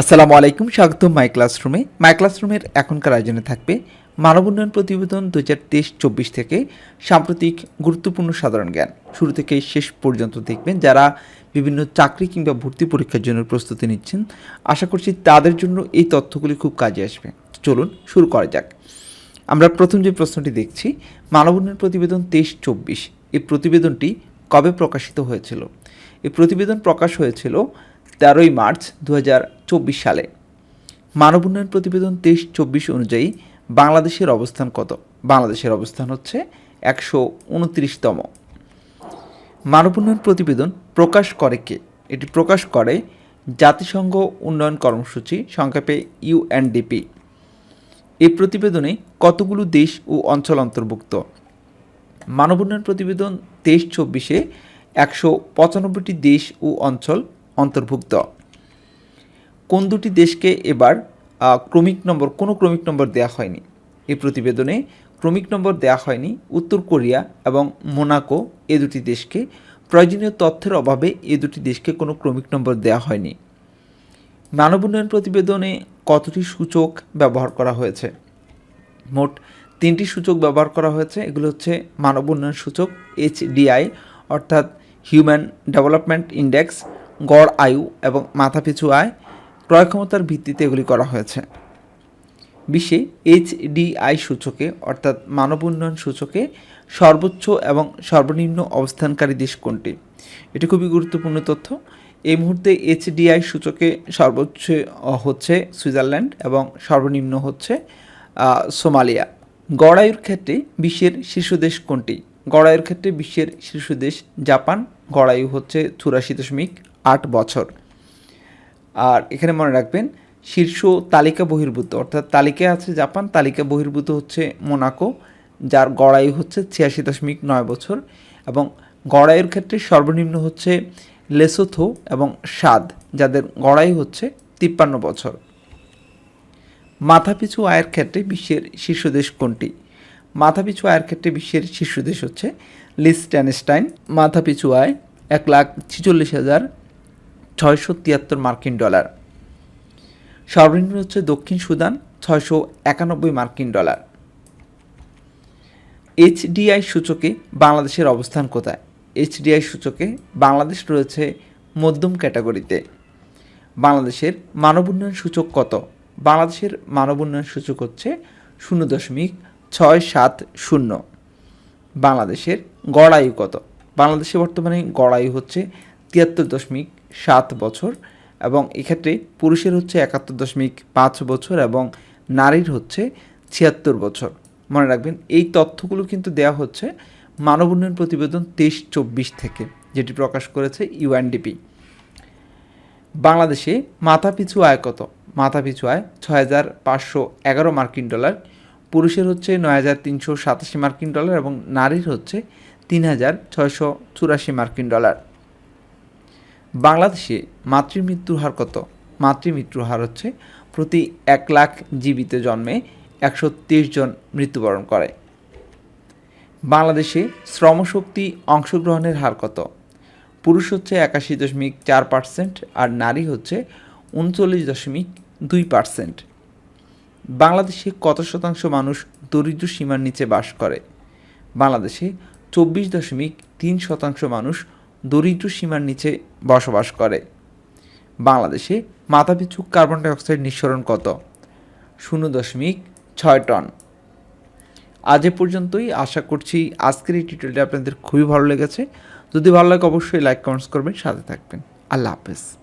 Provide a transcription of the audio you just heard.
আসসালামু আলাইকুম স্বাগত মাই ক্লাসরুমে মাই ক্লাসরুমের এখনকার আয়োজনে থাকবে মানব উন্নয়ন প্রতিবেদন দু হাজার তেইশ, চব্বিশ থেকে সাম্প্রতিক গুরুত্বপূর্ণ সাধারণ জ্ঞান। শুরু থেকে শেষ পর্যন্ত দেখবেন যারা বিভিন্ন চাকরি কিংবা ভর্তি পরীক্ষার জন্য প্রস্তুতি নিচ্ছেন, আশা করছি তাদের জন্য এই তথ্যগুলি খুব কাজে আসবে। চলুন, শুরু করা যাক। আমরা প্রথম যে প্রশ্নটি দেখছি, মানব উন্নয়ন প্রতিবেদন তেইশ, চব্বিশ। এই প্রতিবেদনটি কবে প্রকাশিত হয়েছিল? এই প্রতিবেদন প্রকাশ হয়েছিল তেরোই মার্চ দু সালে। মানব উন্নয়ন প্রতিবেদন তেইশ চব্বিশ অনুযায়ী বাংলাদেশের অবস্থান কত? বাংলাদেশের অবস্থান হচ্ছে একশো উনত্রিশতম। মানব উন্নয়ন প্রতিবেদন প্রকাশ করে কে? এটি প্রকাশ করে জাতিসংঘ উন্নয়ন কর্মসূচি সংক্ষেপে ইউএনডিপি এই প্রতিবেদনে কতগুলো দেশ ও অঞ্চল অন্তর্ভুক্ত? মানব উন্নয়ন প্রতিবেদন তেইশ চব্বিশে একশো পঁচানব্বইটি দেশ ও অঞ্চল অন্তর্ভুক্ত। কোন দুটি দেশকে এবার ক্রমিক নম্বর, কোনো ক্রমিক নম্বর দেওয়া হয়নি? এই প্রতিবেদনে ক্রমিক নম্বর দেওয়া হয়নি। উত্তর কোরিয়া এবং মোনাকো এ দুটি দেশকে, প্রয়োজনীয় তথ্যের অভাবে এ দুটি দেশকে কোনো ক্রমিক নম্বর দেওয়া হয়নি। মানব উন্নয়ন প্রতিবেদনে কতটি সূচক ব্যবহার করা হয়েছে? মোট তিনটি সূচক ব্যবহার করা হয়েছে। এগুলো হচ্ছে মানব উন্নয়ন সূচক, এইচডিআই, অর্থাৎ হিউম্যান ডেভেলপমেন্ট ইন্ডেক্স, গড় আয়ু এবং মাথাপিছু আয় ক্রয় ক্ষমতার ভিত্তিতে এগুলি করা হয়েছে। বিশ্বে এইচডিআই সূচকে, অর্থাৎ মানব উন্নয়ন সূচকে, সর্বোচ্চ এবং সর্বনিম্ন অবস্থানকারী দেশ কোনটি? এটি খুবই গুরুত্বপূর্ণ তথ্য। এই মুহূর্তে এইচডিআই সূচকে সর্বোচ্চ হচ্ছে সুইজারল্যান্ড এবং সর্বনিম্ন হচ্ছে সোমালিয়া। গড়ায়ুর ক্ষেত্রে বিশ্বের শীর্ষ দেশ কোনটি? গড়ায়ুর ক্ষেত্রে বিশ্বের শীর্ষ দেশ জাপান। গড়ায়ু হচ্ছে চুরাশি দশমিক আট বছর। আর এখানে মনে রাখবেন, শীর্ষ তালিকা বহির্ভূত, অর্থাৎ তালিকায় আছে জাপান, তালিকা বহির্ভূত হচ্ছে মোনাকো, যার গড়াই হচ্ছে ছিয়াশি দশমিক নয় বছর, এবং গড়ায়ুর ক্ষেত্রে সর্বনিম্ন হচ্ছে লেসোথো এবং সাদ যাদের গড়াই হচ্ছে তিপ্পান্ন বছর। মাথাপিছু আয়ের ক্ষেত্রে বিশ্বের শীর্ষ দেশ কোনটি? মাথাপিছু আয়ের ক্ষেত্রে বিশ্বের শীর্ষ দেশ হচ্ছে লিস্টেনস্টাইন মাথাপিছু আয় এক লাখ ছিচল্লিশ হাজার ছয়শো তিয়াত্তর মার্কিন ডলার। সর্বনিম্ন হচ্ছে দক্ষিণ সুদান, ছয়শো একানব্বই মার্কিন ডলার। এইচডিআই সূচকে বাংলাদেশের অবস্থান কোথায়? এইচডিআই সূচকে বাংলাদেশ রয়েছে মধ্যম ক্যাটাগরিতে। বাংলাদেশের মানব উন্নয়ন সূচক কত? বাংলাদেশের মানব উন্নয়ন সূচক হচ্ছে শূন্য দশমিক ছয় সাত শূন্য। বাংলাদেশের গড় আয়ু কত? বাংলাদেশে বর্তমানে গড় আয়ু হচ্ছে তিয়াত্তর দশমিক সাত বছর এবং এক্ষেত্রে পুরুষের হচ্ছে একাত্তর দশমিক পাঁচ বছর এবং নারীর হচ্ছে ছিয়াত্তর বছর। মনে রাখবেন, এই তথ্যগুলো কিন্তু দেওয়া হচ্ছে মানব উন্নয়ন প্রতিবেদন তেইশ চব্বিশ থেকে, যেটি প্রকাশ করেছে ইউএনডিপি। বাংলাদেশে মাথাপিছু আয় কত? মাথাপিছু আয় ছয় হাজার পাঁচশো এগারো মার্কিন ডলার, পুরুষের হচ্ছে নয় হাজার তিনশো সাতাশি মার্কিন ডলার এবং নারীর হচ্ছে তিন হাজার ছয়শো চুরাশি মার্কিন ডলার। বাংলাদেশে মাতৃমৃত্যুর হার কত? মাতৃমৃত্যুর হার হচ্ছে প্রতি এক লাখ জীবিত জন্মে একশো তেইশ জন মৃত্যুবরণ করে। বাংলাদেশে শ্রমশক্তি অংশগ্রহণের হার কত? পুরুষ হচ্ছে একাশি দশমিক চার পার্সেন্ট আর নারী হচ্ছে উনচল্লিশ দশমিক দুই পার্সেন্ট। বাংলাদেশে কত শতাংশ মানুষ দরিদ্র সীমার নিচে বাস করে? বাংলাদেশে চব্বিশ দশমিক তিন শতাংশ মানুষ দরিদ্র সীমার নিচে বসবাস করে। বাংলাদেশে মাথাপিছু কার্বন ডাইঅক্সাইড নিঃসরণ কত? শূন্য দশমিক ছয় টন। আজ এ পর্যন্তই। আশা করছি আজকের এই টিউটোরিয়ালটি আপনাদের খুবই ভালো লেগেছে। যদি ভালো লাগে অবশ্যই লাইক কমেন্টস করবেন, সাথে থাকবেন। আল্লাহ হাফেজ।